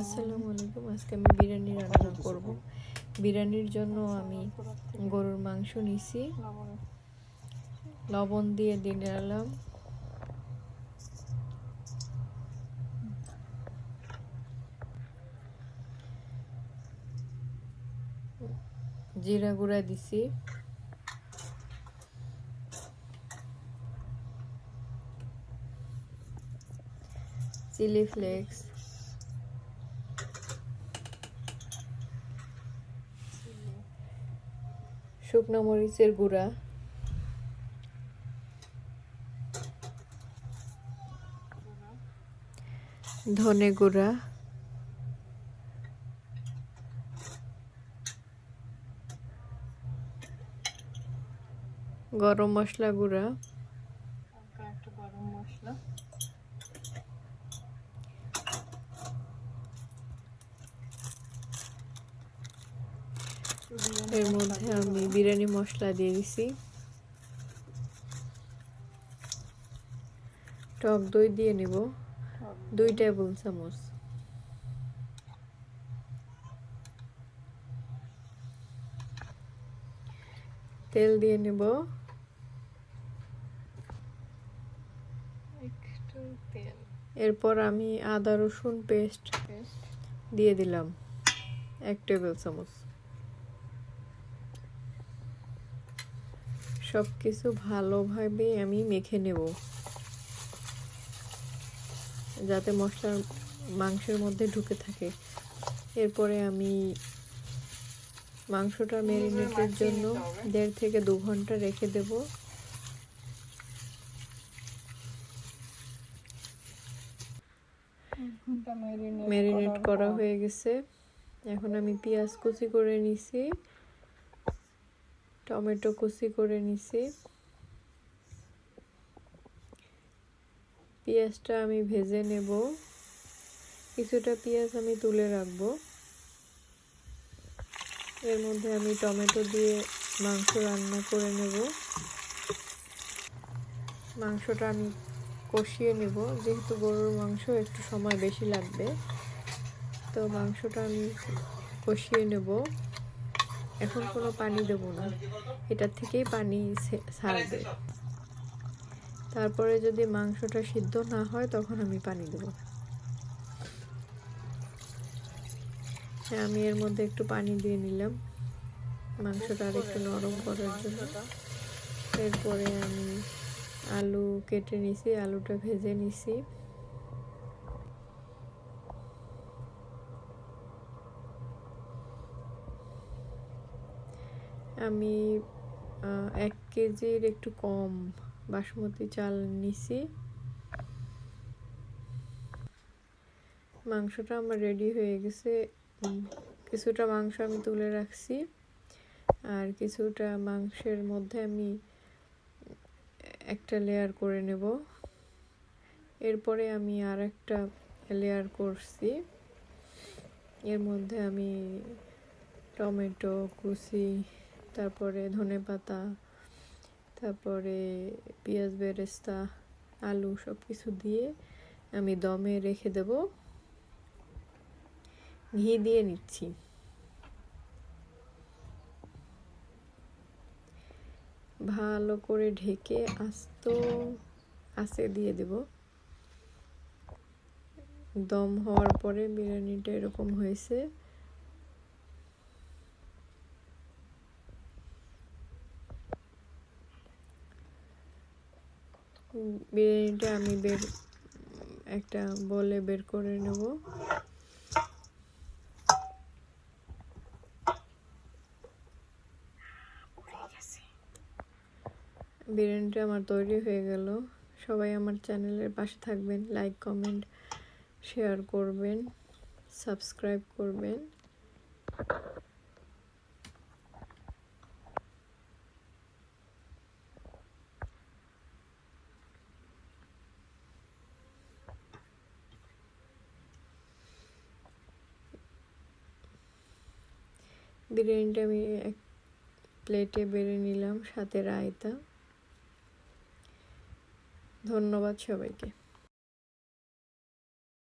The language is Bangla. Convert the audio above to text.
আসসালামু আলাইকুম। আজকে আমি বিরিয়ানি রান্না করব। বিরিয়ানির জন্য আমি গরুর মাংস নিছি। লবণ দিয়ে দিলাম। জিরা গুঁড়া দিছি। Chilli flakes. শুকনো মরিচের গুঁড়া। ধনে গুঁড়া। গরম মশলা গুঁড়া একটু গরম মশলা এর মধ্যে আমি বিরিয়ানি মশলা দিয়ে দিছি। টক দই দিয়ে নিব। দুই টেবিল চামচ। তেল দিয়ে নিব। এরপর আমি আদা রসুন পেস্ট। দিয়ে দিলাম। এক টেবিল চামচ। সব কিছু ভালোভাবে আমি মেখে নেব। যাতে মশলা মাংসের মধ্যে ঢুকে থাকে। এরপরে আমি মাংসটা ম্যারিনেটের জন্য দেড় থেকে দু ঘণ্টা রেখে দেব। ম্যারিনেট করা হয়ে গেছে। এখন আমি পেঁয়াজ কুচি করে নিছি। টমেটো কুচি করে নিছি। পেঁয়াজটা আমি ভেজে নেব। কিছুটা পেঁয়াজ আমি তুলে রাখব। এর মধ্যে আমি টমেটো দিয়ে মাংস রান্না করে নেব। মাংসটা আমি কষিয়ে নেব। যেহেতু গরুর মাংস, একটু সময় বেশি লাগবে। তো মাংসটা আমি কষিয়ে নেব। এখন কোনো পানি দেব না। এটার থেকেই পানি ছাড়বে। তারপরে যদি মাংসটা সিদ্ধ না হয়, তখন আমি পানি দেব। হ্যাঁ আমি এর মধ্যে একটু পানি দিয়ে নিলাম। মাংসটা আর একটু নরম করার জন্য। এরপরে আমি আলু কেটে নিছি, আলুটা ভেজে নিছি। আমি এক কেজির একটু কম বাসমতি চাল নিছি। মাংসটা আমার রেডি হয়ে গেছে। কিছুটা মাংস আমি তুলে রাখছি। আর কিছুটা মাংসের মধ্যে আমি একটা লেয়ার করে নেব। এরপরে আমি আর একটা লেয়ার করছি। এর মধ্যে আমি টমেটো, কুচি তারপরে ধনে পাতা, তারপরে পেঁয়াজ, বেরেস্তা, আলু সব কিছু দিয়ে আমি দমে রেখে দেব। ঘি দিয়ে নিচ্ছি। ভালো করে ঢেকে আস্ত আস্তে দিয়ে দেব। দম হওয়ার পরে বিরিয়ানিটা এরকম হয়েছে। বিরিয়ানিটা আমি বের, একটা বলে বের করে নেব। বিরিয়ানিটা আমার তৈরি হয়ে গেল। সবাই আমার চ্যানেলের পাশে থাকবেন, লাইক, কমেন্ট, শেয়ার করবেন, সাবস্ক্রাইব করবেন। বিরিয়ানিটা আমি এক প্লেটে বেড়ে নিলাম সাথে রায়তা। ধন্যবাদ সবাইকে।